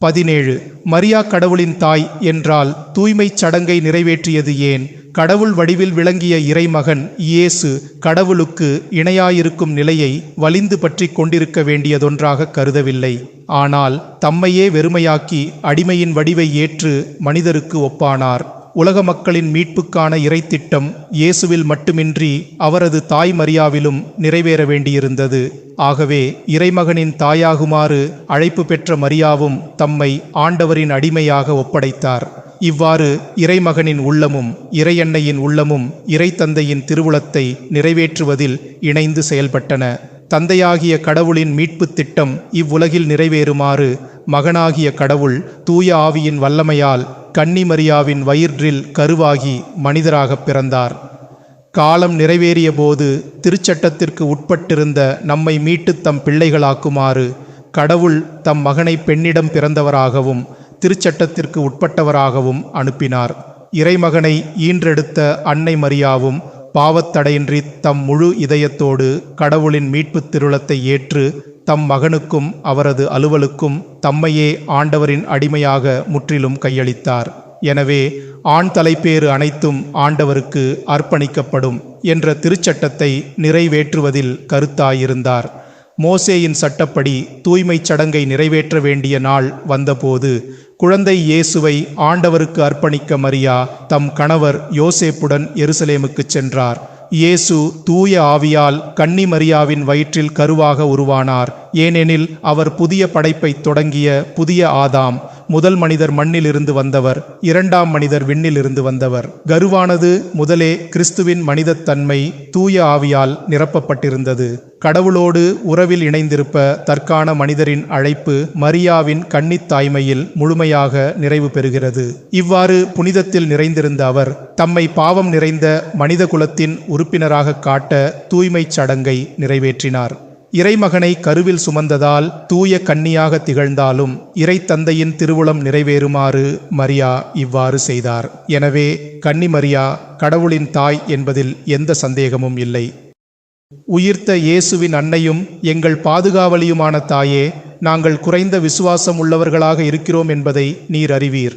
பதினேழு. மரியா கடவுளின் தாய் என்றால் தூய்மைச் சடங்கை நிறைவேற்றியது ஏன்? கடவுள் வடிவில் விளங்கிய இறைமகன் இயேசு கடவுளுக்கு இணையாயிருக்கும் நிலையை வலிந்து பற்றி கொண்டிருக்க வேண்டியதொன்றாக கருதவில்லை. ஆனால் தம்மையே வெறுமையாக்கி அடிமையின் வடிவை ஏற்று மனிதருக்கு ஒப்பானார். உலக மக்களின் மீட்புக்கான இறைத்திட்டம் இயேசுவில் மட்டுமின்றி அவரது தாய் மரியாவிலும் நிறைவேற வேண்டியிருந்தது. ஆகவே இறைமகனின் தாயாகுமாறு அழைப்பு பெற்ற மரியாவும் தம்மை ஆண்டவரின் அடிமையாக ஒப்படைத்தார். இவ்வாறு இறைமகனின் உள்ளமும் இறையன்னையின் உள்ளமும் இறைத்தந்தையின் திருவுளத்தை நிறைவேற்றுவதில் இணைந்து செயல்பட்டன. தந்தையாகிய கடவுளின் மீட்புத் திட்டம் இவ்வுலகில் நிறைவேறுமாறு மகனாகிய கடவுள் தூய ஆவியின் வல்லமையால் கன்னி மரியாவின் வயிற்றில் கருவாகி மனிதராகப் பிறந்தார். காலம் நிறைவேறிய போது திருச்சட்டத்திற்கு உட்பட்டிருந்த நம்மை மீட்டு தம் பிள்ளைகளாக்குமாறு கடவுள் தம் மகனை பெண்ணிடம் பிறந்தவராகவும் திருச்சட்டத்திற்கு உட்பட்டவராகவும் அனுப்பினார். இறைமகனை ஈன்றெடுத்த அன்னை மரியாவும் பாவத்தடையின்றி தம் முழு இதயத்தோடு கடவுளின் மீட்புத் திருளத்தை ஏற்று தம் மகனுக்கும் அவரது அலுவலுக்கும் தம்மையே ஆண்டவரின் அடிமையாக முற்றிலும் கையளித்தார். எனவே ஆண் தலைப்பேறு அனைத்தும் ஆண்டவருக்கு அர்ப்பணிக்கப்படும் என்ற திருச்சட்டத்தை நிறைவேற்றுவதில் கருத்தாயிருந்தார். மோசேயின் சட்டப்படி தூய்மைச் சடங்கை நிறைவேற்ற வேண்டிய நாள் வந்தபோது குழந்தை இயேசுவை ஆண்டவருக்கு அர்ப்பணிக்க மரியா தம் கணவர் யோசேப்புடன் எருசலேமுக்குச் சென்றார். இயேசு தூய ஆவியால் கன்னி மரியாவின் வயிற்றில் கருவாக உருவானார். ஏனெனில் அவர் புதிய படைப்பை தொடங்கிய புதிய ஆதாம் முதல் மனிதர் மண்ணிலிருந்து வந்தவர் இரண்டாம் மனிதர் விண்ணிலிருந்து வந்தவர். கருவானது முதலே கிறிஸ்துவின் மனிதத்தன்மை தூய ஆவியால் நிரப்பப்பட்டிருந்தது. கடவுளோடு உறவில் இணைந்திருப்ப தற்கான மனிதரின் அழைப்பு மரியாவின் கன்னித்தாய்மையில் முழுமையாக நிறைவு பெறுகிறது. இவ்வாறு புனிதத்தில் நிறைந்திருந்த அவர் தம்மை பாவம் நிறைந்த மனித குலத்தின் உறுப்பினராக காட்ட தூய்மைச் சடங்கை நிறைவேற்றினார். இறைமகனை கருவில் சுமந்ததால் தூய கன்னியாக திகழ்ந்தாலும் இறை தந்தையின் திருவுளம் நிறைவேறுமாறு மரியா இவ்வாறு செய்தார். எனவே கன்னி மரியா கடவுளின் தாய் என்பதில் எந்த சந்தேகமும் இல்லை. உயிர்த்த இயேசுவின் அன்னையும் எங்கள் பாதுகாவலியுமான தாயே நாங்கள் குறைந்த விசுவாசம் உள்ளவர்களாக இருக்கிறோம் என்பதை நீர் அறிவீர்.